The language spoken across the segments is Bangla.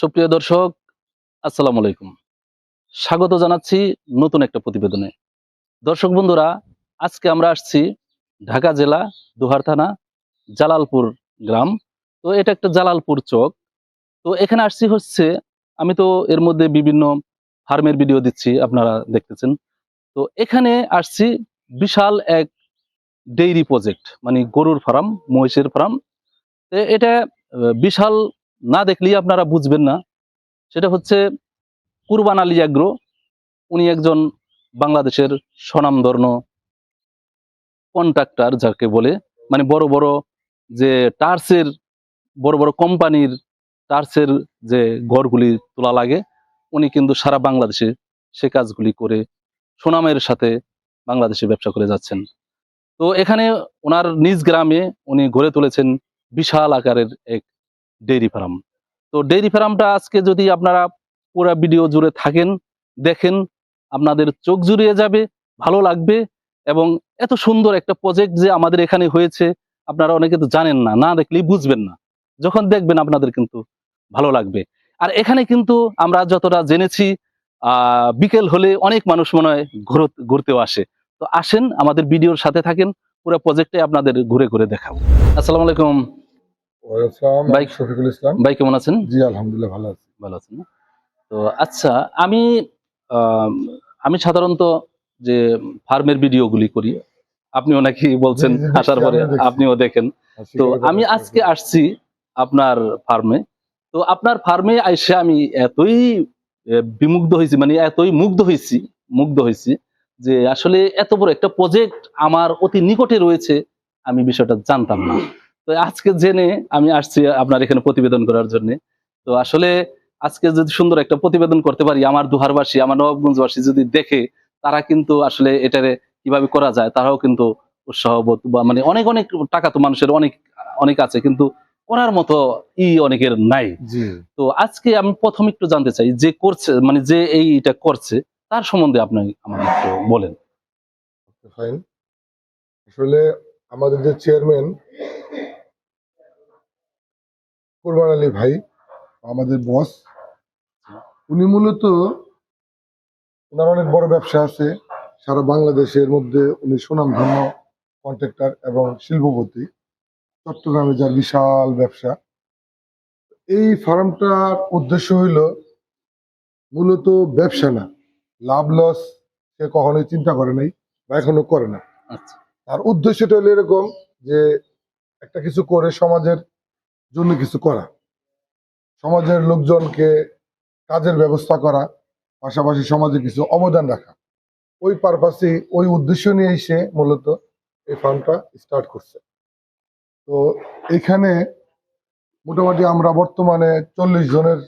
সুপ্রিয় দর্শক, আসসালামু আলাইকুম। স্বাগত জানাচ্ছি নতুন একটা প্রতিবেদনে। দর্শক বন্ধুরা, আজকে আমরা আসছি ঢাকা জেলা দুহার থানা জালালপুর গ্রাম। তো এটা একটা জালালপুর চক। তো এখানে আসছি হচ্ছে, আমি তো এর মধ্যে বিভিন্ন ফার্মের ভিডিও দিচ্ছি, আপনারা দেখতেছেন। তো এখানে আসছি বিশাল এক ডেইরি প্রজেক্ট মানে গরুর ফার্ম, মহিষের ফার্ম। এটা বিশাল না দেখলেই আপনারা বুঝবেন না। সেটা হচ্ছে কুরবান আলী আগ্রো উনি একজন বাংলাদেশের স্বনামধন্য কন্ট্রাক্টর যাকে বলে। মানে বড় বড় যে টার্সের, বড় বড় কোম্পানির টার্সের যে ঘরগুলি তোলা লাগে, উনি কিন্তু সারা বাংলাদেশে সে কাজগুলি করে সুনামের সাথে বাংলাদেশে ব্যবসা করে যাচ্ছেন। তো এখানে ওনার নিজ গ্রামে উনি গড়ে তুলেছেন বিশাল আকারের এক ডেইরি ফার্ম তো ডেইরি ফার্মটা আজকে যদি আপনারা পুরো ভিডিও জুড়ে থাকেন, দেখেন, আপনাদের চোখ জুড়িয়ে যাবে, ভালো লাগবে এবং এত সুন্দর একটা প্রজেক্ট যে আমাদের এখানে হয়েছে, আপনারা অনেকে তো জানেন না না দেখলেই বুঝবেন না। যখন দেখবেন আপনাদের কিন্তু ভালো লাগবে। আর এখানে কিন্তু আমরা যতটা জেনেছি বিকেল হলে অনেক মানুষ মনে হয় ঘুরো- ঘুরতেও আসে। তো আসেন, আমাদের ভিডিওর সাথে থাকেন, পুরো প্রজেক্টে আপনাদের ঘুরে ঘুরে দেখাবো। আসসালামু আলাইকুম। ভাই। শফিকুল ইসলাম। ভাই কেমন আছেন? জি আলহামদুলিল্লাহ ভালো আছি। ভালো আছেন তো আচ্ছা আমি আম, সাধারণত যে ফার্মের ভিডিওগুলি করি আপনিও নাকি বলছেন আসার পরে আপনিও দেখেন। তো আমি আজকে আসছি আপনার ফার্মে। তো আপনার ফার্মে আইসে আমি এতই বিমুগ্ধ হয়েছি মানে এতই মুগ্ধ হয়েছি মুগ্ধ হয়েছি যে আসলে এত বড় একটা প্রজেক্ট আমার অতি নিকটে রয়েছে আমি বিষয়টা জানতাম না। তো আজকে জেনে আমি আসছি আপনার এখানে প্রতিবেদন করার জন্য। তো আসলে আজকে যদি সুন্দর একটা প্রতিবেদন করতে পারি আমার দুহারবাসী আমার নবাবগঞ্জবাসী যদি দেখে তারা কিন্তু আসলে এটারে কীভাবে করা যায় তারাও কিন্তু উৎসাহবোধ বা মানে অনেক অনেক টাকা তো মানুষের অনেক অনেক আছে কিন্তু করার মতো ই অনেকের নাই। তো আজকে আমি প্রথম একটু জানতে চাই যে করছে মানে যে এইটা করছে তার সম্বন্ধে আপনি আমাকে একটু বলেন। আসলে আমাদের যে চেয়ারম্যান কুরবান আলী ভাই আমাদের বস উনি মূলত ওনার অনেক বড় ব্যবসা আছে। সারা বাংলাদেশের মধ্যে উনি সুনামধন্য কন্ট্রাক্টর এবং শিল্পপতি। চট্টগ্রামে যার বিশাল ব্যবসা। এই ফার্মটার উদ্দেশ্য হইল মূলত ব্যবসা না। লাভ লস সে কখনোই চিন্তা করে নাই বা এখনও করে না। আচ্ছা। তার উদ্দেশ্যটা হলো এরকম যে একটা কিছু করে সমাজের জন্য কিছু করা। সমাজের লোকজনকে কাজের ব্যবস্থা করা পাশাপাশি সমাজে কিছু অবদান রাখা। ওই পারপাসে ওই উদ্দেশ্য নিয়ে এসে মূলত এই ফার্মটা স্টার্ট করছে। তো এখানে মোটামুটি আমরা বর্তমানে চল্লিশ জনের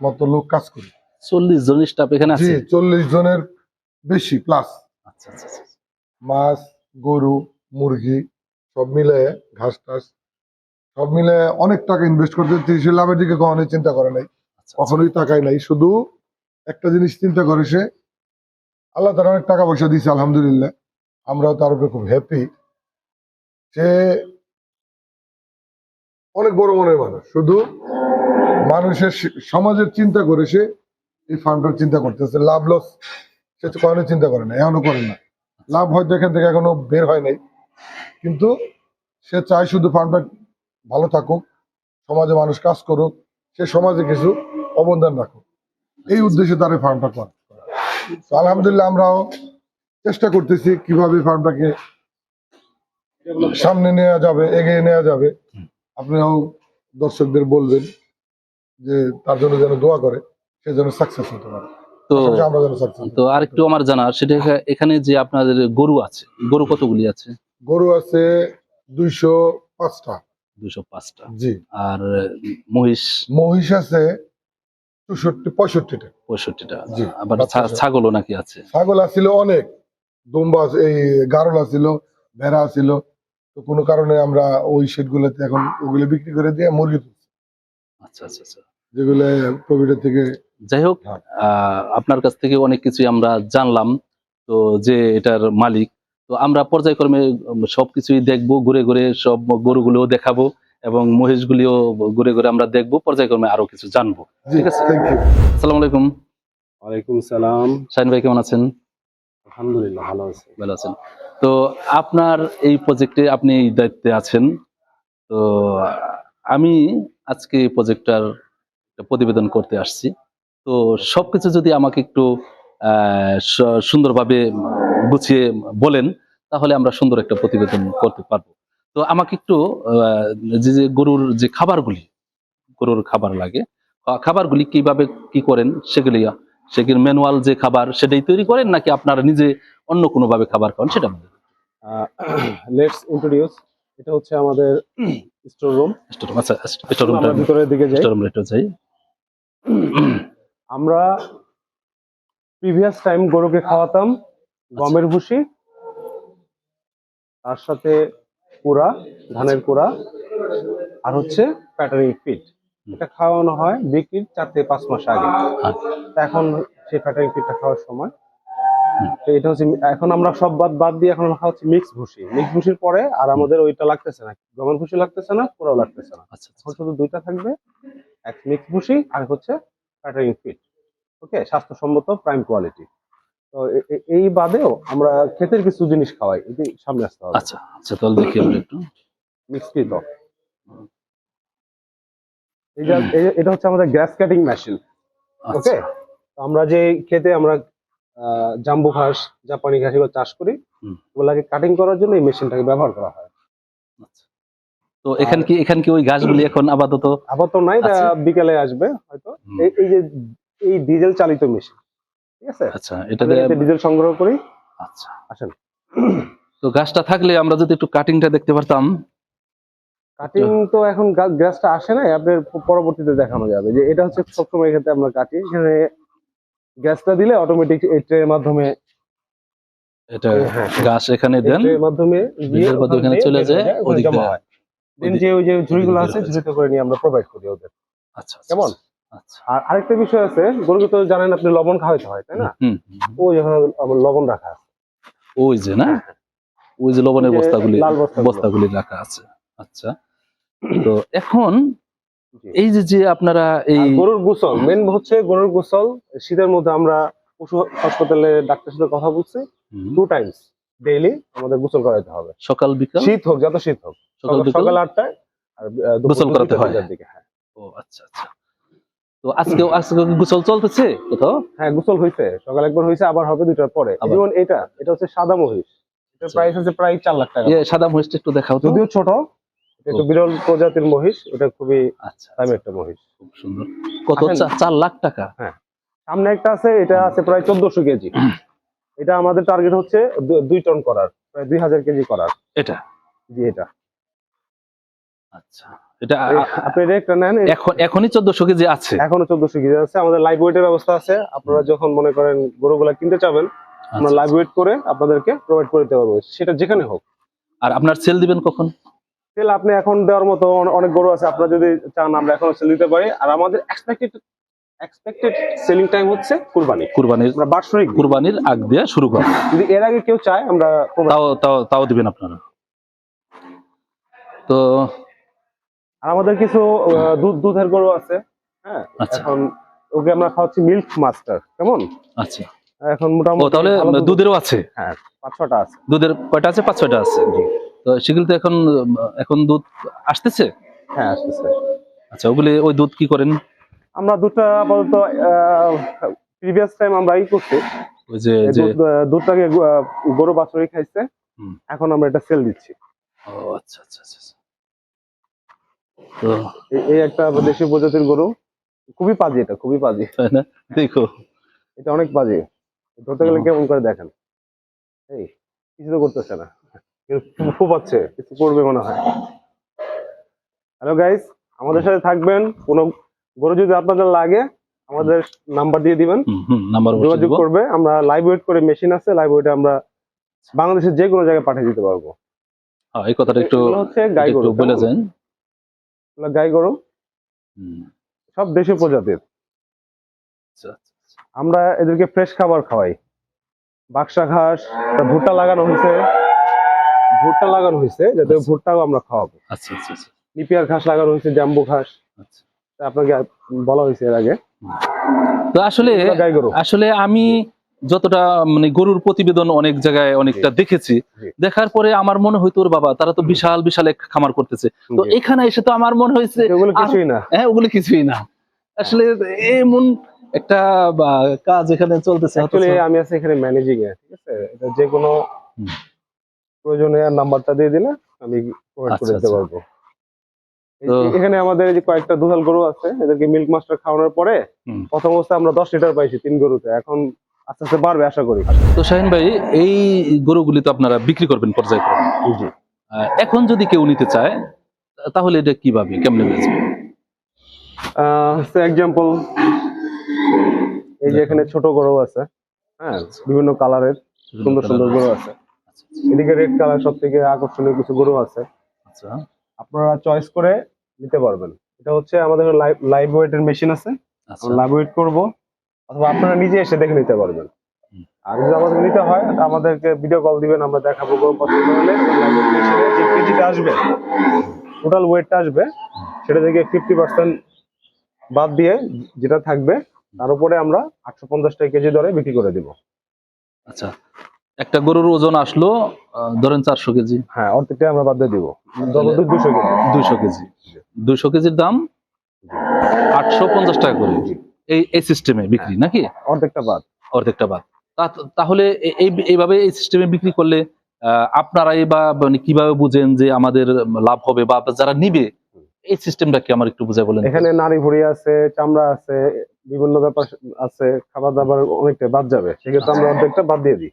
মতো লোক কাজ করি। চল্লিশ জন স্টাফ এখানে আছে? চল্লিশ জনের বেশি প্লাস আচ্ছা আচ্ছা আচ্ছা। মাছ গরু মুরগি সব মিলে ঘাস টাস সব মিলে অনেক টাকা ইনভেস্ট করতে সে লাভের দিকে কখনোই চিন্তা করে নাই। আচ্ছা, কখনোই তাকাই নাই শুধু একটা জিনিস চিন্তা করে সে আল্লাহ তার অনেক টাকা পয়সা দিয়েছে আলহামদুলিল্লাহ। আমরাও তার উপরে খুব হ্যাপি সে অনেক বড় মনের মানুষ শুধু মানুষের সমাজের চিন্তা করে সে এই ফান্ডটার চিন্তা করতেছে। লাভ লস সে তো কখনোই চিন্তা করে না এখনও করে না। লাভ হয়তো এখান থেকে এখনও বের হয় নাই। কিন্তু সে চায় শুধু ফার্মটা ভালো থাকুক সমাজে মানুষ কাজ করুক সে সমাজে কিছু অবদান রাখুক। এই উদ্দেশ্যে তার ফার্মটা করা তো আলহামদুলিল্লাহ আমরাও চেষ্টা করতেছি কীভাবে ফার্মটাকে সামনে নেওয়া যাবে এগিয়ে নেওয়া যাবে। আপনিও দর্শকদের বলবেন যে তার জন্য যেন দোয়া করে সে যেন সাকসেস হতে পারে। তো যেন আরেকটু আমার জানার সেটা এখানে যে আপনাদের গরু আছে গরু কতগুলি আছে? গরু আছে দুইশো পাঁচটা। দুশো পাঁচটা। জি। আর মহিষ? মহিষ আছে চৌষট্টি পঁয়ষট্টিটা। পঁয়ষট্টিটা। জি, আবার ছাগলও নাকি আছে? ছাগল আছিল অনেক। দুম্বা এই গারল আছিল ভেড়া আছিল। তো কোনো কারণে আমরা ওই শেড গুলোতে এখন ওগুলো বিক্রি করে দিয়ে মুরগি তুলছি, আচ্ছা আচ্ছা আচ্ছা। যেগুলো কোভিডের থেকে যাই হোক হ্যাঁ। আহ, আপনার কাছ থেকে অনেক কিছুই আমরা জানলাম। তো যে এটার মালিক তো আমরা পর্যায়ক্রমে উম, সবকিছুই দেখব ঘুরে ঘুরে সব গরুগুলোও দেখাবো এবং মহিষগুলিও ঘুরে ঘুরে আমরা দেখব পর্যায়ক্রমে আরও কিছু জানব। ঠিক আছে। থ্যাংক আসসালামু আলাইকুম। ওয়ালাইকুম সালাম। শাহিন ভাই কেমন আছেন? আলহামদুলিল্লাহ ভালো আছি। ভালো আছেন। তো আপনার এই প্রজেক্টে আপনি এই দায়িত্বে আছেন। তো আমি আজকে এই প্রজেক্টটার প্রতিবেদন করতে আসছি। তো সবকিছু যদি আমাকে একটু সুন্দরভাবে গুছিয়ে বলেন তাহলে আমরা সুন্দর একটা প্রতিবেদন করতে পারব। তো আমাকে একটু যে যে গরুর যে খাবারগুলি গরুর খাবার লাগে খাবারগুলি কীভাবে কি করেন সেগুলি সেগুলি ম্যানুয়াল যে খাবার সেটাই তৈরি করেন নাকি আপনারা নিজে অন্য কোনোভাবে খাবার খান সেটা বলুন। লেটস ইন্ট্রোডিউস এটা হচ্ছে আমাদের স্টোর রুম স্টোরুম আচ্ছা স্টোরুমটা আমরা ভিতরের দিকে যাই। স্টোরুম রেটে যাই। আমরা প্রিভিয়াস টাইম গরুকে খাওয়াতাম গমের ভুসি তার সাথে কুড়া ধানের কুড়া আর হচ্ছে প্যাটার্নিং ফিট এটা খাওয়ানো হয় বিক্রির চার থেকে পাঁচ মাস আগে। এখন সেই প্যাটার্নিং ফিটটা খাওয়ার সময়। তো এটা হচ্ছে এখন আমরা সব বাদ বাদ দিয়ে এখন আমরা খাওয়াচ্ছি মিক্স ভুসি। মিক্স ভুসির পরে আর আমাদের ওইটা লাগতেছে না। গমের ভুসি লাগতেছে না কুড়াও লাগতেছে না। আচ্ছা এখন শুধু দুইটা থাকবে এক মিক্স ভুসি আর হচ্ছে প্যাটার্নিং ফিট ওকে স্বাস্থ্যসম্মত প্রাইম কোয়ালিটি তো এই বাদেও আমরা ক্ষেতের কিছু জিনিস খাওয়াই এটি সামনে আসতে হবে। আচ্ছা আচ্ছা তাহলে দেখি আমরা একটু। এই এটা হচ্ছে আমাদের গ্যাস কাটিং মেশিন ওকে আমরা যে ক্ষেতে আমরা জাম্বু ঘাস জাপানি ঘাস এগুলো চাষ করি ওগুলাকে কাটিং করার জন্য এই মেশিনটাকে ব্যবহার করা হয়। আচ্ছা। তো এখান কি এখান কি ওই গাছগুলি এখন আপাতত? আপাতত নাই। বিকেলে আসবে হয়তো। এই যে এই ডিজেল চালিত মেশিন ঠিক আছে? আচ্ছা এটাতে এটাতে ডিজেল সংগ্রহ করি। আচ্ছা। আসেন। তো গাছটা থাকলে আমরা যদি একটু কাটিংটা দেখতে পারতাম। কাটিং তো এখন গ্যাসটা আসে না আপনার পরবর্তীতে দেখানো যাবে যে এটা হচ্ছে সবসময় ক্ষেত্রে আমরা কাটি এখানে গ্যাসটা দিলে অটোমেটিক এই ট্রের মাধ্যমে এটা হ্যাঁ, গাছ এখানে দেন। ট্রের মাধ্যমে গিয়ে ডিজেল ওখান ওখানে চলে যায়, হয়ে ওদিক দিয়ে- হয়। দেন যে ওই যে ঝুড়িগুলো আছে ঝুড়িতে করে নিয়ে আমরা প্রোভাইড করি ওদের। আচ্ছা আচ্ছা, কেমন? আচ্ছা আর আরেকটা বিষয় আছে গরুকে তো জানেন আপনি লবণ খাওয়াইতে হয় তাই না। ওই যখন লবণ রাখা আছে। ওই যে না? ওই যে লবণের হ্যাঁ, বস্তাগুলি বস্তাগুলি। রাখা আছে। আচ্ছা তো এখন এই যে যে আপনারা এই গরুর গোসল মেন হচ্ছে গরুর গোসল। শীতের মধ্যে আমরা পশু হাসপাতালে ডাক্তারের সাথে কথা বলছি। টু টাইমস ডেইলি আমাদের গোসল করাতে হবে। সকাল বিকাল? শীত হোক যত শীত হোক। সকাল সকাল আটটায় আর গোসল করাতে হয়। হ্যাঁ। ও আচ্ছা আচ্ছা। তো আজকে আজকে গোসল চলতেছে কোথাও? হ্যাঁ গোসল সকাল একবার আবার হবে দুইটার পরে? যেমন এটা এটা হচ্ছে সাদা মহিষ। এটার আচ্ছা। প্রাইস আছে প্রায় লাখ টাকা। সাদা মহিষটা একটু দেখাও তো। যদিও ছোট একটু বিরল প্রজাতির মহিষ এটা খুবই আচ্ছা দামি আচ্ছা, একটা মহিষ। খুব সুন্দর। কত লাখ টাকা? সামনে একটা আছে এটা আছে প্রায় চোদ্দশো কেজি। এটা আমাদের টার্গেট হচ্ছে দুই টন করার প্রায় দুই হাজার কেজি করার। এটা? জি এটা। আচ্ছা। এটা আপনি নেন এখন এখনই চোদ্দশো কেজি আছে? এখনও চোদ্দশো কেজি আছে। আমাদের লাইভ ওয়েটের ব্যবস্থা আছে। আপনারা যখন মনে করেন গরুগুলা কিনতে চাবেন আমরা আচ্ছা, লাইভ ওয়েট করে আপনাদেরকে প্রোভাইড করে দিতে পারব। সেটা যেখানে হোক। আর আপনার সেল দিবেন কখন? তেল আপনি এখন দেওয়ার মতো অনেক গরু আছে। আপনারা যদি চান আমরা এখনও সেল দিতে পারি। আর আমাদের এক্সপেক্টেড এক্সপেক্টেড সেলিং টাইম হচ্ছে কুরবানি কুরবানির আমরা বাৎসরিক কুরবানির আগ দিয়ে শুরু করেন। যদি এর আগে কেউ চায় আমরা তাও তাও তাও দিবেন আপনারা। তো আর আমাদের কিছু দুধ দুধের গরু আছে হ্যাঁ? আচ্ছা। এখন ওকে আমরা খাওয়াচ্ছি মিল্ক মাস্টার কেমন? আচ্ছা। এখন মোটামুটি তাহলে দুধেরও আছে? হ্যাঁ পাঁচ ছটা আছে। দুধের কয়টা আছে? পাঁচ ছটা আছে। তো সেগুলো তো এখন এখন দুধ আসতেছে? হ্যাঁ আসতেছে। আচ্ছা ওগুলি ওই দুধ কি করেন? আমরা দুধটা আপাতত প্রিভিয়াস টাইম আমরা ই করছি। ওই যে দুধটাকে গরু বাছুরি খাইছে। এখন আমরা এটা সেল দিচ্ছি। ও আচ্ছা আচ্ছা আচ্ছা আচ্ছা। তো এই একটা দেশীয় প্রজাতির গরু। খুবই পাজি এটা খুবই পাজি। তাই না? দেখো। এটা অনেক পাজি। ধরতে গেলে কেমন করে দেখেন? এই কিছু তো করতেছে না। কিন্তু কিছু করবে মনে হয়। হ্যালো গাইস আমাদের সাথে থাকবেন। কোনো গরু যদি আপনাদের লাগে আমাদের নাম্বার দিয়ে দিবেন। যোগাযোগ করবে। আমরা লাইভ ওয়েট করে মেশিন আছে লাইভ ওয়েটে আমরা বাংলাদেশের যে কোনো জায়গায় পাঠিয়ে দিতে পারব। হ্যাঁ এই কথাটা একটু হচ্ছে গাই গরু বলে? যান। গাই গরু? সব দেশীয় প্রজাতির। আচ্ছা আচ্ছা, আচ্ছা। আমরা এদেরকে ফ্রেশ খাবার খাওয়াই। বাক্সা ঘাস ভুট্টা লাগানো হয়েছে। ভুট্টা লাগানো হয়েছে যাতে আচ্ছা। ভুট্টাও আমরা খাওয়াবো। আচ্ছা আচ্ছা আচ্ছা। নিপিয়ার ঘাস লাগানো হয়েছে জাম্বু ঘাস। আচ্ছা। তা আপনাকে বলা হয়েছে এর আগে। তো আসলে আসলে আমি যতটা মানে গরুর প্রতিবেদন অনেক জায়গায় অনেকটা দেখেছি দেখার পরে আমার মনে হয়তো ওর বাবা তারা তো বিশাল বিশাল এক খামার করতেছে। তো এখানে এসে তো আমার মনে হয়েছে কিছুই না। হ্যাঁ ওগুলো কিছুই না। আসলে এমন একটা কাজ এখানে চলতেছে আমি আছি এখানে ম্যানেজিং এ ঠিক আছে? এটা যে কোনো। প্রয়োজনে নাম্বারটা দিয়ে দিলে আমি আচ্ছা, করে দিতে আচ্ছা। পারব। এখানে আমাদের যে কয়েকটা দুধাল গরু আছে এদেরকে মিল্ক মাস্টার খাওয়ানোর পরে প্রথম অবস্থায় আমরা দশ লিটার পাইছি তিন গরুতে। এখন আস্তে আস্তে বাড়বে আশা করি। তো শাহিন ভাই এই গরুগুলি তো আপনারা বিক্রি করবেন পর্যায়ক্রমে। এখন যদি কেউ নিতে চায় তাহলে এটা কীভাবে কেমনে বেচবে এক্সাম্পল এই যে এখানে ছোট গরু আছে হ্যাঁ বিভিন্ন কালারের সুন্দর সুন্দর গরু আছে। এদিকে রেড কালার সব থেকে আকর্ষণীয় কিছু গরু আছে। আচ্ছা। আপনারা চয়েস করে নিতে পারবেন। এটা হচ্ছে আমাদের লাইভ ওয়েটের মেশিন আছে। আচ্ছা। লাইভ ওয়েট করব। অথবা আপনারা নিজে এসে দেখে নিতে পারবেন। আর যদি আমাদের নিতে হয় আমাদেরকে ভিডিও কল দিবেন আমরা দেখাবো পছন্দ হলে। যে কেজিটা আসবে টোটাল ওয়েটটা আসবে সেটা থেকে ফিফটি পার্সেন্ট বাদ দিয়ে যেটা থাকবে তার উপরে আমরা আটশো পঞ্চাশ টাকা কেজি দরে বিক্রি করে দিব। আচ্ছা একটা গরুর ওজন আসলো ধরেন চারশো কেজি। হ্যাঁ অর্ধেকটা আমরা বাদ দিয়ে দিব। দুশো কেজি। দুইশো কেজি। দুইশো কেজির দাম আটশো পঞ্চাশ টাকা করে। এই এই সিস্টেমে বিক্রি নাকি? অর্ধেকটা বাদ। অর্ধেকটা বাদ। তাহলে এই এইভাবে এই সিস্টেমে বিক্রি করলে আপনারাই বা মানে কীভাবে বুঝেন যে আমাদের লাভ হবে বা যারা নিবে এই সিস্টেমটা কি আমার একটু বুঝাই বলেন। এখানে নারী ভুড়ি আছে চামড়া আছে বিভিন্ন ব্যাপার আছে খাবার দাবার অনেকটা বাদ যাবে। সেক্ষেত্রে আমরা অর্ধেকটা বাদ দিয়ে দিই।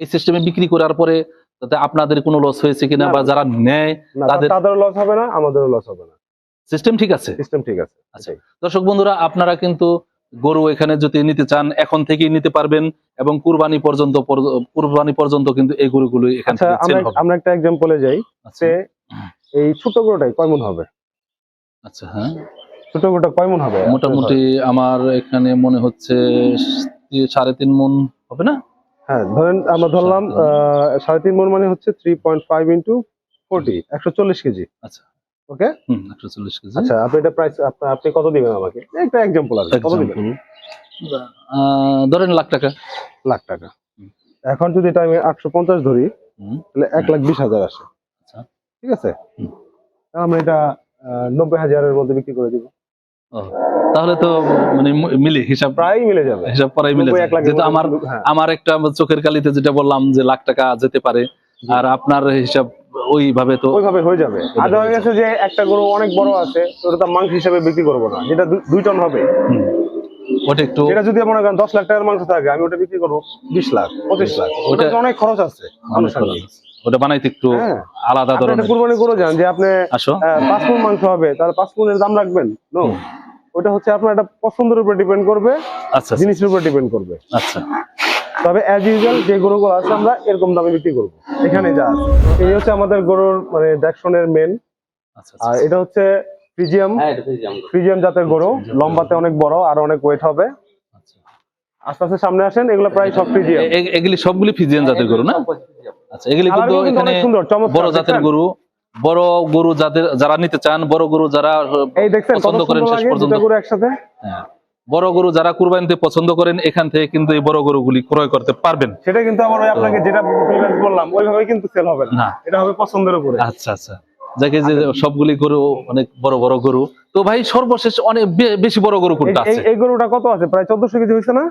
এই সিস্টেমে বিক্রি করার পরে তাতে আপনাদের কোনো লস হয়েছে কিনা বা যারা নেয় না তাদের- লস হবে না আমাদেরও লস হবে না। সিস্টেম ঠিক আছে? সিস্টেম ঠিক আছে। আচ্ছা। দর্শক বন্ধুরা আপনারা কিন্তু গরু এখানে যদি নিতে চান এখন থেকেই নিতে পারবেন এবং কুরবানি পর্যন্ত কুরবানি পর্যন্ত কিন্তু এই গরুগুলো এখান আচ্ছা আমরা একটা এক্সাম্পলে যাই আচ্ছা। সে এই ছোট গরুটাই কয় মন হবে? আচ্ছা হ্যাঁ। ছোট গরুটা কয় মন হবে? মোটামুটি আমার এখানে মনে হচ্ছে সাড়ে তিন মন হবে না? হ্যাঁ ধরেন আমরা ধরলাম সাড়ে তিন মন মানে হচ্ছে three point five into forty একশো চল্লিশ কেজি। আচ্ছা। ওকে? হুম কেজি। আচ্ছা আপনি এটা প্রাইস আপনি কত দিবেন আমাকে? একটা এক্সাম্পল আর কত দিবেন? ধরেন লাখ টাকা। লাখ টাকা। এখন যদি এটা আমি আটশো পঞ্চাশ ধরি হুম, তাহলে এক লাখ বিশ হাজার আসে। আচ্ছা। ঠিক আছে। তাহলে আমরা এটা আহ, নব্বই হাজারের মধ্যে বিক্রি করে দিব। তাহলে তো মানে মিলে হিসাব প্রায় মিলে যাবে। হিসাব করাই মিলে যাবে। লাখের আমার হ্যাঁ। আমার একটা চোখের কালিতে যেটা বললাম যে লাখ টাকা যেতে পারে। আর আপনার হিসাব ওইভাবে তো ওইভাবে হয়ে যাবে। আর দেখা গেছে যে একটা গরু অনেক বড় আছে ওটা তো মাংস হিসাবে বিক্রি করব না। যেটা দুই টন হবে। ওটা একটু এটা যদি মনে করেন দশ লাখ টাকার মাংস থাকে আমি ওটা বিক্রি করব বিশ লাখ পঁচিশ লাখ। ওটা- অনেক খরচ আছে ওটা বানাইতে একটু হ্যাঁ। আলাদা আপনি একটা ধরনের। কুরবানি করে যান যে আপনি পাঁচ মাংস হবে তাহলে পাঁচ দাম রাখবেন? নো। ওটা হচ্ছে আপনার একটা পছন্দের উপর ডিপেন্ড করবে আচ্ছা জিনিসের উপর ডিপেন্ড করবে। আচ্ছা। তবে অ্যাজ ইউজুয়াল যে গরুগুলো আছে আমরা এরকম দামে বিক্রি করব। এখানে যা আছে। এই হচ্ছে আমাদের গরুর মানে দেখশনের মেন আচ্ছা আর আচ্ছা। এটা হচ্ছে ফ্রিজিয়াম ফ্রিজিয়াম জাতের গরু। লম্বাতে অনেক বড় আর অনেক ওয়েট হবে। আচ্ছা। আস্তে আস্তে সামনে আসেন এগুলো প্রায় সব ফ্রিজিয়াম এগুলি সবগুলি ফিজিয়ান জাতের গরু না? আচ্ছা এগুলি কিন্তু এখানে অনেক সুন্দর চমৎকার বড় জাতের? গরু। বড় গরু যাদের যারা নিতে চান বড় গরু যারা এই দেখছেন পছন্দ করেন শেষ পর্যন্ত। গরু একসাথে? হ্যাঁ, বড় গরু যারা কুরবানিতে পছন্দ করেন এখান থেকে কিন্তু এই বড় গরুগুলি ক্রয় করতে পারবেন। সেটা কিন্তু আমার আপনাকে যেটা বললাম ওইভাবে কিন্তু সেল হবে না। এটা হবে পছন্দের উপরে। আচ্ছা আচ্ছা। যাকে যে সবগুলি গরু অনেক বড় বড় গরু। তো ভাই সর্বশেষ অনেক বেশি বড় গরু কোনটা আছে? এই গরুটা কত আছে? প্রায় 1400 কেজি হইছে না?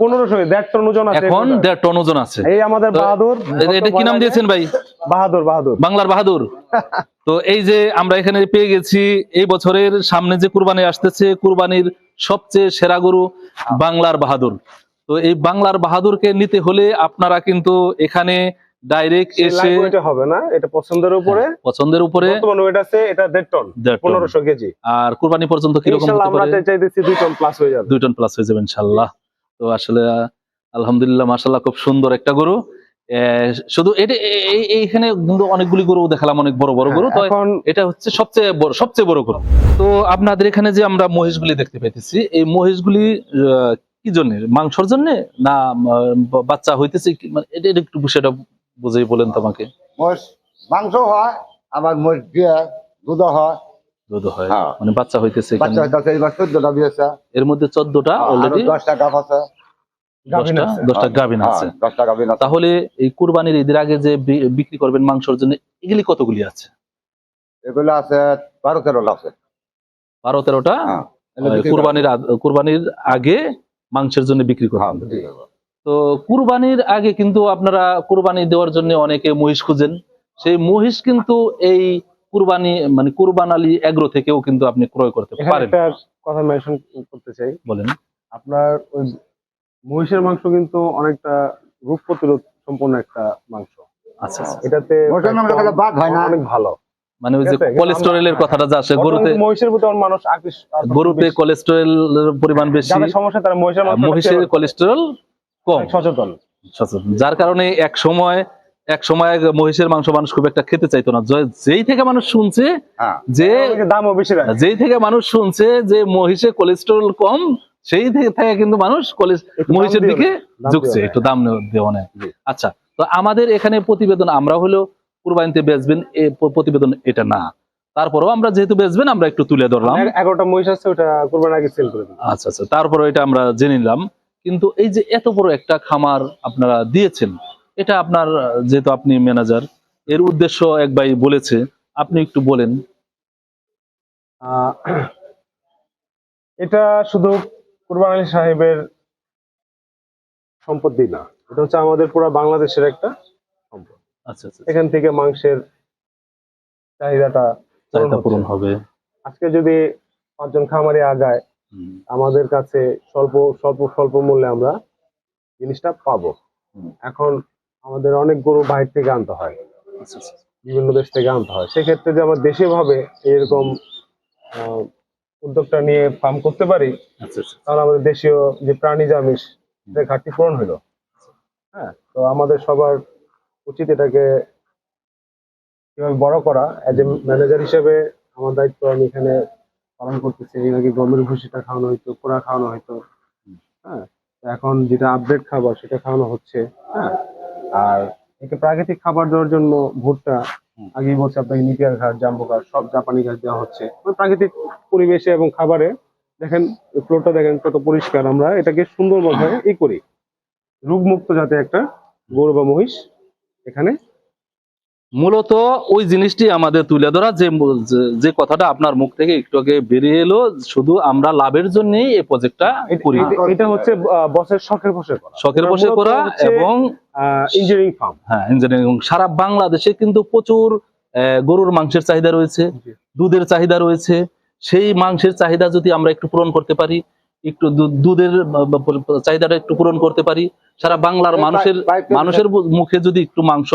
পনেরোশো দেড় টন ওজন আছে এখন দেড় টন ওজন আছে। এই আমাদের তো বাহাদুর। এটা- এটা কি নাম দিয়েছেন ভাই? বাহাদুর বাহাদুর। বাংলার বাহাদুর। তো এই যে আমরা এখানে পেয়ে গেছি এই বছরের সামনে যে কুরবানি আসতেছে কুরবানির সবচেয়ে সেরা গরু বাংলার বাহাদুর। তো এই বাংলার বাহাদুরকে নিতে হলে আপনারা কিন্তু এখানে ডাইরেক্ট এসে হবে না এটা পছন্দের উপরে। পছন্দের উপরে। বর্তমান ওয়েট আছে এটা দেড় টন দেড় টন। পনেরোশো কেজি। আর কুরবানি পর্যন্ত কীরকম ইনশাল্লাহ হতে আমরা পারে? চাই- চাইতেছি দুই টন প্লাস হয়ে যাবে। দুই টন প্লাস হয়ে যাবে ইনশাল্লাহ তো আসলে আলহামদুলিল্লাহ খুব সুন্দর একটা গরু। শুধু এটা এইখানে কিন্তু অনেকগুলি গরু দেখালাম অনেক বড় বড় গরু। তো হ্যাঁ, এটা হচ্ছে সবচেয়ে বড় সবচেয়ে বড় গরু। তো আপনাদের এখানে যে আমরা মহিষগুলি দেখতে পাইতেছি এই মহিষগুলি কি জন্য? মাংসর জন্য? না বাচ্চা হইতেছে কি- মানে এটা এটা একটু বিষয়টা বুঝেই বলেন তোমাকে। মাংস হয় আবার মরিচ দিয়ে দুধ হয়। দুধ। মানে বাচ্চা হইতেছে বাচ্চা হইতাছে এবার চোদ্দটা দিয়েছে। এর মধ্যে চোদ্দটা অলরেডি দশটা গাছ আছে। দশটা? গাভিন আছে। দশটা গাভিন আছে। তাহলে এই কুরবানির ঈদের আগে যে বিক্রি করবেন মাংসের জন্য এগুলি কতগুলি আছে? এগুলো আছে বারো তেরোটা আছে। বারো তেরোটা? হ্যাঁ। কুরবানির কুরবানির আগে মাংসের জন্য বিক্রি করা হ্যাঁ, তো কুরবানির আগে কিন্তু আপনারা কুরবানি দেওয়ার জন্য অনেকে মহিষ খুঁজেন। সেই মহিষ কিন্তু এই কুরবানি মানে কুরবান আলী এগ্রো থেকেও কিন্তু আপনি ক্রয় করতে পারেন। কথা মেনশন করতে চাই। বলেন। আপনার ওই মহিষের মাংস কিন্তু অনেকটা রোগ প্রতিরোধ সম্পন্ন একটা মাংস। আচ্ছা আচ্ছা। এটাতে বাদ হয় না। অনেক ভালো। মানে ওই যে আছে, কোলেস্টেরলের কথাটা যা আসে গরুতে মহিষের প্রতি মানুষ আকৃষ্ট গরুতে কোলেস্টেরলের পরিমাণ বেশি যাদের সমস্যা তারা মহিষের মাংস মহিষের কোলেস্টেরল কম। সচেতন সচেতন। যার কারণে এক সময় এক সময় মহিষের মাংস মানুষ খুব একটা খেতে চাইতো না। যেই থেকে মানুষ শুনছে হ্যাঁ যে দামও বেশি যেই থেকে মানুষ শুনছে যে মহিষে কোলেস্ট্রল কম সেই থেকে কিন্তু মানুষ মহিষের দিকে ঝুঁকছে একটু দাম দেওয়া নেয় আচ্ছা তো আমাদের এখানে প্রতিবেদন আমরা হলো কুরবানিতে বেচবেন এ প্রতিবেদন এটা না। তারপরেও আমরা যেহেতু বেচবেন আমরা একটু তুলে ধরলাম। এগারোটা মহিষ আছে ওটা কোরবানির আগে সেল করে আচ্ছা আচ্ছা তারপরে এটা আমরা জেনে নিলাম। কিন্তু এই যে এত বড় একটা খামার আপনারা দিয়েছেন এটা আপনার যেহেতু আপনি ম্যানেজার এর উদ্দেশ্য এক ভাই বলেছে আপনি একটু বলেন। এটা শুধু কুরবান আলী সাহেবের সম্পত্তি না এটা হচ্ছে আমাদের পুরো বাংলাদেশের একটা সম্পদ। আচ্ছা আচ্ছা এখান থেকে মাংসের চাহিদাটা চাহিদা পূরণ হবে। আজকে যদি পাঁচজন খামারি আগায় আমাদের কাছে স্বল্প স্বল্প স্বল্প মূল্যে আমরা জিনিসটা পাবো। এখন আমাদের অনেক গরু বাইরে থেকে আনতে হয়। আচ্ছা আচ্ছা। বিভিন্ন দেশ থেকে আনতে হয়। সেক্ষেত্রে যে আমরা দেশে ভাবে এরকম উদ্যোগটা নিয়ে ফার্ম করতে পারি আচ্ছা তাহলে আমাদের দেশীয় যে প্রাণী আমিষ এটার ঘাটতি পূরণ হলো হ্যাঁ তো আমাদের সবার উচিত এটাকে কীভাবে বড় করা এজ এ ম্যানেজার হিসেবে আমার দায়িত্ব আমি এখানে পালন করতেছে এর আগে গমের ভুসিটা খাওয়ানো হইতো পোড়া খাওয়ানো হইতো। হ্যাঁ এখন যেটা আপডেট খাবার সেটা খাওয়ানো হচ্ছে হ্যাঁ। আর একে প্রাকৃতিক খাবার দেওয়ার জন্য ভুট্টা আগেই বলছি আপনাকে নিপিয়ার ঘাট জাম্বো ঘাট সব জাপানি ঘাট দেওয়া হচ্ছে। মানে প্রাকৃতিক পরিবেশে এবং খাবারে দেখেন ফ্লোরটা দেখেন কত পরিষ্কার আমরা এটাকে সুন্দরভাবে ই করি। রোগমুক্ত যাতে একটা গরু বা মহিষ এখানে মূলত ওই জিনিসটি আমাদের তুলে ধরা যে যে- কথাটা আপনার মুখ থেকে একটু আগে বেরিয়ে এলো শুধু আমরা লাভের জন্যই এই প্রজেক্টটা করি। এটা- হচ্ছে বসের শখের বসে করা। শখের বসে করা এবং ইঞ্জিনিয়ারিং ফার্ম হ্যাঁ ইঞ্জিনিয়ারিং সারা বাংলাদেশে কিন্তু প্রচুর আহ, গরুর মাংসের চাহিদা রয়েছে দুধের চাহিদা রয়েছে। সেই মাংসের চাহিদা যদি আমরা একটু পূরণ করতে পারি একটু দুধের চাহিদাটা একটু পূরণ করতে পারি। সারা বাংলার মানুষের মানুষের মুখে যদি একটু মাংস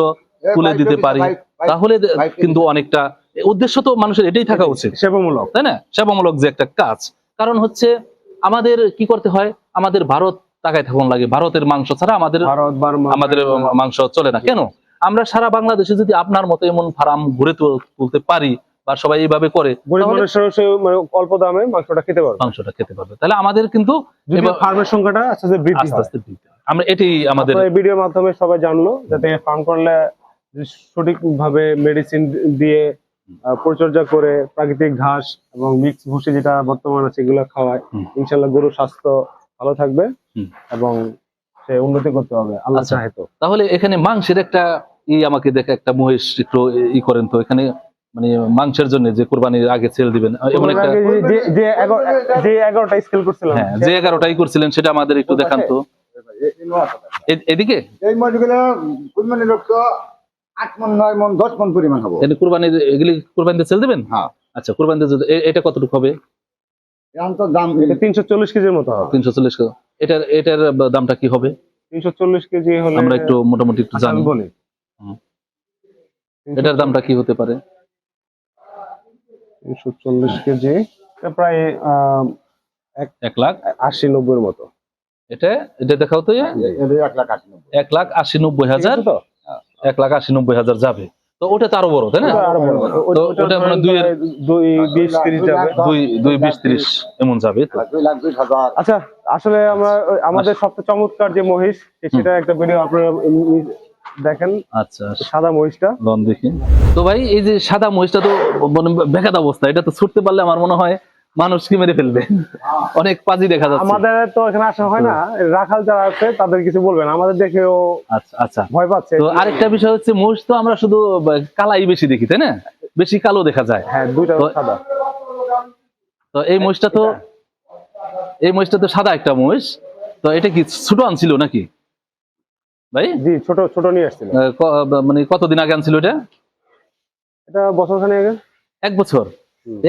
তুলে দিতে পারি তাহলে কিন্তু অনেকটা উদ্দেশ্য তো মানুষের এটাই থাকা উচিত। সেবামূলক। তাই না? সেবামূলক যে একটা কাজ। কারণ হচ্ছে আমাদের কি করতে হয়? আমাদের ভারত তাকায় থাকুন লাগে। ভারতের মাংস ছাড়া আমাদের আমাদের মাংস চলে না। কেন? আমরা সারা বাংলাদেশে যদি আপনার মতো এমন ফার্ম ঘুরে তুল- তুলতে পারি বা সবাই এইভাবে করে গরিব মানুষেরও সে মানে অল্প দামে মাংসটা খেতে পারবে। মাংসটা খেতে পারবে। তাহলে আমাদের কিন্তু ফার্মের সংখ্যাটা আস্তে আস্তে বৃদ্ধি আস্তে আস্তে বৃদ্ধি আমরা এটাই আমাদের এই ভিডিওর মাধ্যমে সবাই জানলো যাতে ফার্ম করলে সঠিক ভাবে মেডিসিন দিয়ে পরিচর্যা করে প্রাকৃতিক ঘাস এবং মিক্স ভুসি যেটা বর্তমান আছে এগুলো খাওয়ায়। ইনশাল্লাহ গরুর স্বাস্থ্য ভালো থাকবে এবং সে উন্নতি করতে হবে। আল্লাহ আচ্ছা। চাহে তো তাহলে এখানে মাংসের একটা ই আমাকে দেখে একটা মহিষ একটু ই করেন তো এখানে মানে মাংসের জন্য যে কোরবানির আগে ছেড়ে দিবেন এমন একটা যে- যে- যে এগারোটা স্কেল করছিলাম। হ্যাঁ যে এগারোটাই করছিলেন সেটা আমাদের একটু দেখান তো। এদিকে? এই মজগুলো কুরবানি লোক আট মন নয় মন দশ মন পরিমাণ হব। এখানে কোরবানির এগুলি কোরবানিতে ছেড়ে দিবেন? হ্যাঁ। আচ্ছা কোরবানিতে এটা কতটুকু হবে? এখন তো দাম এটা তিনশো চল্লিশ কেজির মতো হবে। তিনশো চল্লিশ এটার এটার দামটা কি হবে? তিনশো চল্লিশ কেজি হলে আমরা একটু মোটামুটি একটু জানি। এটার দামটা কি হতে পারে? তিনশো চল্লিশ কেজি এটা প্রায় আহ, এক লাখ? আশি নব্বইয়ের মতো। এটা? এটা দেখাও তো এটা এক লাখ আশি নব্বই। এক লাখ আশি নব্বই ঠিক হাজার? এক লাখ আশি নব্বই হাজার যাবে। তো ওটা তো আরও বড় তাই না? ওটা মানে প্রায় দুই বিশ তিরিশ যাবে। দুই দুই বিশ ত্রিশ। এমন যাবে তো। দুই লাখ বিশ হাজার। আচ্ছা আসলে আমরা ওই আমাদের সবচেয়ে চমৎকার যে মহিষ সেটা একটা ভিডিও আপনারা দেখেন আচ্ছা সাদা মহিষটা। লন দেখি। তো ভাই এই যে সাদা মহিষটা তো মানে বেকাত অবস্থা এটা তো ছুটতে পারলে আমার মনে হয় মানুষকে মেরে ফেলবে। অনেক পাজি দেখা যাচ্ছে। আমাদের তো এখানে আসা হয় না রাখাল যারা আছে তাদের কিছু বলবেন আমাদের দেখেও আচ্ছা আচ্ছা। ভয় পাচ্ছে। তো আরেকটা বিষয় হচ্ছে মহিষ তো আমরা শুধু কালাই বেশি দেখি তাই না? বেশি কালো দেখা যায়। হ্যাঁ দুইটা তো- সাদা। তো এই মহিষটা তো এই মহিষটা তো সাদা একটা মহিষ। তো এটা কি ছোট আনছিল নাকি? ভাই? জি ছোট ছোট নিয়ে আসছিল মানে কতদিন আগে আনছিল এটা? এটা বছর খানে আগে। এক বছর?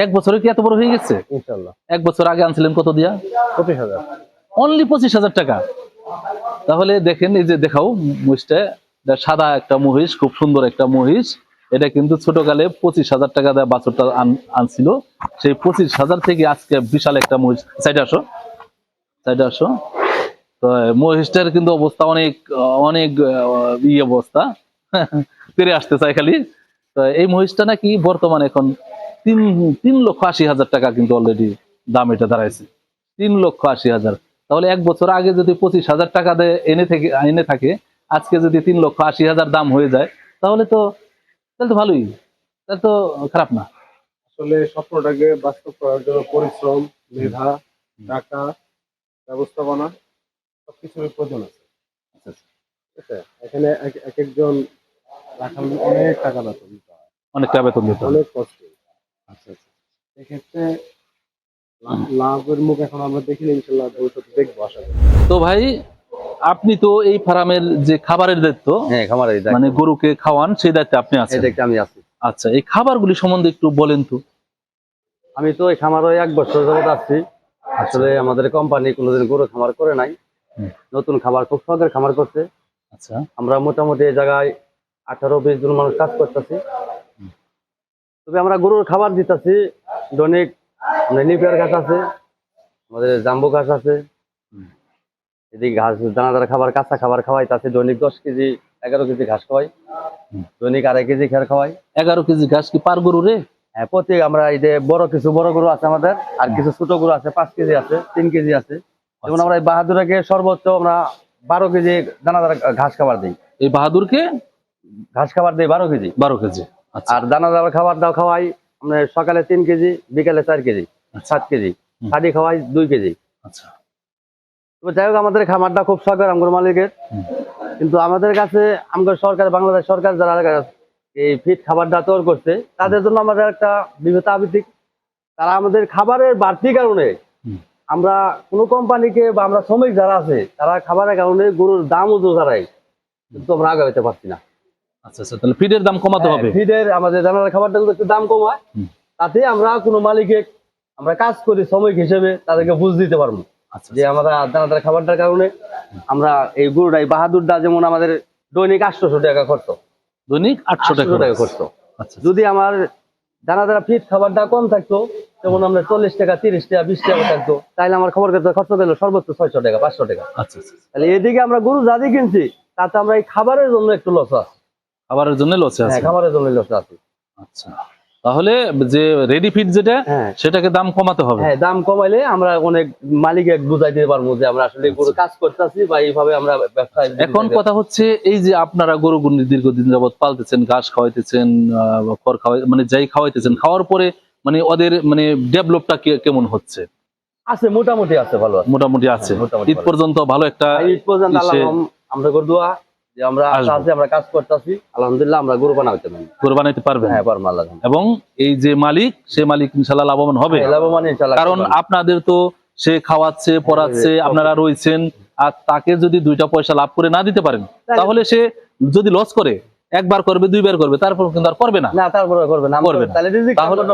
এক বছরে কি এত বড় হয়ে গেছে? ইনশাল্লাহ এক বছর আগে আনছিলেন কত দিয়া? পঁচিশ হাজার। অনলি পঁচিশ হাজার টাকা। তাহলে দেখেন এই যে দেখাও মহিষটা সাদা একটা মহিষ খুব সুন্দর একটা মহিষ। এটা কিন্তু ছোটকালে পঁচিশ হাজার টাকা দেয় বাছরটা আনছিল। সেই পঁচিশ হাজার থেকে আজকে বিশাল একটা মহিষ। সাইডে আসো। সাইডে আসো। তো মহিষটার কিন্তু অবস্থা অনেক অনেক ই অবস্থা ফিরে আসতে চাই খালি। তো এই মহিষটা নাকি বর্তমানে এখন তিন তিন লক্ষ আশি হাজার টাকা কিন্তু অলরেডি দাম এটা দাঁড়াইছে তিন লক্ষ আশি হাজার তাহলে এক বছর আগে যদি পঁচিশ হাজার টাকা দিয়ে এনে থেকে এনে থাকে আজকে যদি তিন লক্ষ আশি হাজার দাম হয়ে যায় তাহলে তো তাহলে তো ভালোই। তাহলে তো খারাপ না। আসলে স্বপ্নটাকে বাস্তব করার জন্য পরিশ্রম মেধা টাকা ব্যবস্থাপনা সবকিছুর প্রয়োজন আছে। আচ্ছা, আচ্ছা। এখানে এক- এক একজন রাখাল অনেক টাকা বেতন দিতে হয়। অনেকটা বেতন দিতে অনেক কষ্ট। আচ্ছা আচ্ছা। এক্ষেত্রে লাভের মুখ এখন আমরা দেখিনি ইনশাল্লাহ ভবিষ্যতে দেখব আশা করি। তো ভাই আপনি তো এই ফার্মের যে খাবারের দায়িত্ব হ্যাঁ খামারের এই মানে গরুকে খাওয়ান সেই দায়িত্বে আপনি আছেন। এই আমি আছি। আচ্ছা এই খাবারগুলি সম্বন্ধে একটু বলেন তো। আমি তো এই খামারে এক বছর যাবত আসছি আসলে আমাদের কোম্পানি কোনোদিন গরু খামার করে নাই। নতুন খাবার খুব শখের খামার করছে। আচ্ছা। আমরা মোটামুটি এই জায়গায় আঠারো বিশ জন মানুষ কাজ করতেছি। তবে আমরা গরুর খাবার দিতেছি। দৈনিক নিপিয়ার ঘাস আছে আমাদের জাম্বু ঘাস আছে। এদিকে ঘাস দানাদার খাবার কাঁচা খাবার খাওয়াইতেছি। দৈনিক দশ কেজি এগারো কেজি ঘাস খাওয়াই। দৈনিক আড়াই কেজি খেয়ার খাওয়াই। এগারো কেজি ঘাস কি পার গরু রে? হ্যাঁ প্রতি আমরা এই যে বড় কিছু বড় গরু আছে আমাদের আর কিছু ছোট গরু আছে পাঁচ কেজি আছে তিন কেজি আছে। যেমন আমরা এই বাহাদুরাকে সর্বোচ্চ আমরা বারো কেজি দানাদার ঘাস খাবার দিই। এই বাহাদুরকে? ঘাস খাবার দিই বারো কেজি। বারো কেজি আচ্ছা। আর দানাদার খাবার দাও খাওয়াই আমরা সকালে তিন কেজি বিকালে চার কেজি সাত কেজি। খাদি খাওয়াই দুই কেজি। আচ্ছা। যাই হোক আমাদের খামারটা খুব সরকার আমগর মালিকের। কিন্তু আমাদের কাছে আমগর সরকার বাংলাদেশ সরকার যারা এই ফিট খাবারটা তৈরি করছে তাদের জন্য আমাদের একটা বিভেত আবৃত্তি। তারা আমাদের খাবারের বাড়তি কারণে। আমরা কোনো কোম্পানিকে বা আমরা শ্রমিক যারা আছে তারা খাবারের কারণে গরুর দামও তো দাঁড়ায়। কিন্তু আমরা আগাইতে পারছি না। আচ্ছা আচ্ছা তাহলে ফিডের দাম কমাতে হবে। ফিডের আমাদের জানালার খাবারটা একটু দাম কমায়। তাতে আমরা কোনো মালিকে আমরা কাজ করি শ্রমিক হিসেবে তাদেরকে বুঝ দিতে পারব। আচ্ছা যে আমরা দানাদার খাবারটার কারণে আমরা এই গরুটা এই বাহাদুরটা যেমন আমাদের দৈনিক আটশোশো টাকা খরচ। দৈনিক আটশো টাকা খরচ। খরচ। আচ্ছা। যদি আমার দানাদার ফিট খাবারটা কম থাকতো যেমন আমরা চল্লিশ টাকা তিরিশ টাকা বিশ টাকা থাকতো। তাহলে আমার খবর কাছে খরচ পেল সর্বোচ্চ ছয়শো টাকা পাঁচশো টাকা। আচ্ছা আচ্ছা তাহলে এদিকে আমরা গরু জাদি কিনছি তাতে আমরা এই খাবারের জন্য একটু লস আছে। খাবারের জন্য লসে হ্যাঁ আছে খাবারের জন্য লস আছে। আচ্ছা। তাহলে যে রেডি ফিড যেটা হ্যাঁ। সেটাকে দাম কমাতে হবে। হ্যাঁ দাম কমাইলে আমরা অনেক মালিকে বুঝাই দিতে পারব যে আমরা আসলে গরু কাজ করতেছি বা এইভাবে আমরা ব্যবসায় এখন কথা হচ্ছে এই যে আপনারা গরু গরুগুলি দীর্ঘদিন যাবত পালতেছেন ঘাস খাওয়াইতেছেন খড় খাওয়াই মানে যাই খাওয়াইতেছেন খাওয়ার পরে মানে ওদের মানে ডেভেলপটা কেমন হচ্ছে? আছে মোটামুটি আছে ভালো মোটামুটি আছে। হ্যাঁ, মোটামুটি ঈদ পর্যন্ত ভালো একটা ঈদ পর্যন্ত আল্লাহ আমরা গরু দোয়া যে আমরা আশা আছে আমরা কাজ করতেছি। আলহামদুলিল্লাহ আমরা গরু বানাইতে পারি গরু বানাইতে পারবেন? হ্যাঁ পারব আল্লাহ এবং এই যে মালিক সে মালিক ইনশাল্লাহ লাভবান হবে। হ্যাঁ, লাভবান ইনশাআল্লাহ কারণ আপনাদের তো সে খাওয়াচ্ছে পড়াচ্ছে হ্যাঁ, আপনারা রয়েছেন আর তাকে যদি দুইটা পয়সা লাভ করে না দিতে পারেন তাহলে- সে যদি লস করে একবার করবে দুইবার করবে তারপর কিন্তু আর করবে না। না তারপরে করবে না। তাহলে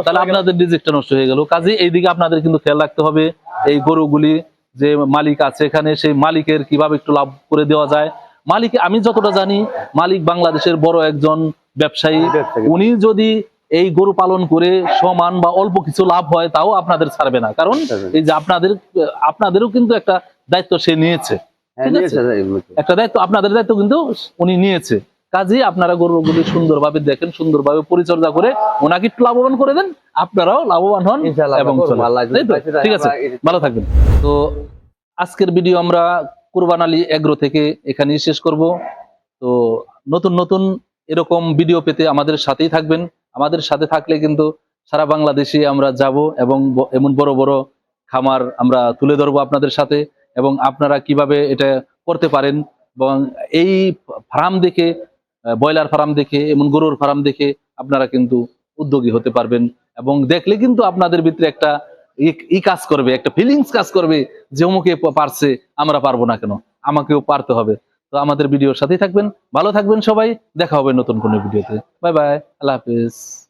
তাহলে আপনাদের রিজিকটা নষ্ট হয়ে গেল। কাজে এইদিকে আপনাদের কিন্তু খেয়াল রাখতে হবে এই গরুগুলি যে মালিক আছে এখানে সেই মালিকের কীভাবে একটু লাভ করে দেওয়া যায় মালিক আমি যতটা জানি মালিক বাংলাদেশের বড় একজন ব্যবসায়ী। উনি যদি এই গরু পালন করে সমান বা অল্প কিছু লাভ হয় তাও আপনাদের ছাড়বে না। কারণ এই যে আপনাদের আপনাদেরও কিন্তু একটা দায়িত্ব সে নিয়েছে। হ্যাঁ, একটা দায়িত্ব আপনাদের দায়িত্ব কিন্তু উনি নিয়েছে। কাজে আপনারা গরুগুলি সুন্দরভাবে দেখেন সুন্দরভাবে পরিচর্যা করে ওনাকে একটু লাভবান করে দেন আপনারাও লাভবান হন এবং ঠিক আছে। ভালো থাকবেন। তো আজকের ভিডিও আমরা কুরবান আলী এগ্রো থেকে এখানেই শেষ করব। তো নতুন নতুন এরকম ভিডিও পেতে আমাদের সাথেই থাকবেন। আমাদের সাথে থাকলে কিন্তু সারা বাংলাদেশে আমরা যাব এবং এমন বড় বড় খামার আমরা তুলে ধরবো আপনাদের সাথে এবং আপনারা কীভাবে এটা করতে পারেন এবং এই ফার্ম দেখে ব্রয়লার ফার্ম দেখে, এমন গরুর ফার্ম দেখে আপনারা কিন্তু উদ্যোগী হতে পারবেন এবং দেখলে কিন্তু আপনাদের ভিতরে একটা ই- কাজ করবে, একটা ফিলিংস কাজ করবে যে অমুকে পারছে, আমরা পারব না কেন? আমাকেও পারতে হবে। তো আমাদের ভিডিওর সাথেই থাকবেন, ভালো থাকবেন সবাই, দেখা হবে নতুন কোনো ভিডিওতে বাই বাই আল্লাহ হাফিজ।